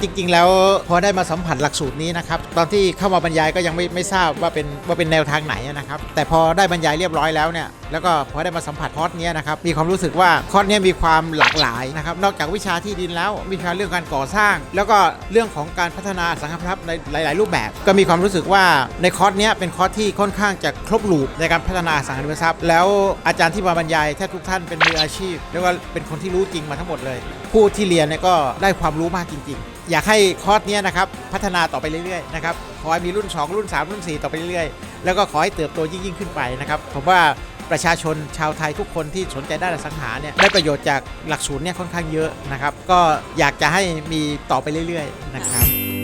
จริงๆ แล้วพอได้มาสัมผัสหลักสูตรนี้นะครับตอนที่เข้ามาบรรยายก็ยังไม่ไม่ทราบว่าเป็นว่าเป็นแนวทางไหนนะครับแต่พอได้บรรยายเรียบร้อยแล้วเนี่ย แล้วก็พอได้มาสัมผัสคอร์สเนี้ยนะครับ มีความรู้สึกว่าคอร์สเนี้ยมีความหลากหลายนะครับ นอกจากวิชาที่ดินแล้ว มีวิชาเรื่องการก่อสร้าง แล้วก็เรื่องของการพัฒนาสังคมทรัพย์ในหลาย ๆ รูปแบบ ก็มีความรู้สึกว่าในคอร์สเนี้ยเป็นคอร์สที่ค่อนข้างจะครบรูปในการพัฒนาสังคมทรัพย์ แล้วอาจารย์ที่มาบรรยายแทบทุกท่านเป็นมืออาชีพ แล้วก็เป็นคนที่รู้จริงมาทั้งหมดเลย ผู้ที่เรียนเนี่ยก็ได้ความรู้มากจริง ๆอยากให้คอร์สเนี้ยนะครับ พัฒนาต่อไปเรื่อยๆนะครับ ขอให้มีรุ่น 2 รุ่น 3 รุ่น 4 ต่อไปเรื่อยๆ แล้วก็ขอให้เติบโตยิ่งๆ ขึ้นไปนะครับ ผมว่า ประชาชนชาวไทยทุกคนที่สนใจด้านอสังหาเนี่ยได้ประโยชน์จากหลักสูตรเนี่ยค่อนข้างเยอะนะครับ ก็อยากจะให้มีต่อไปเรื่อย ๆ นะครับ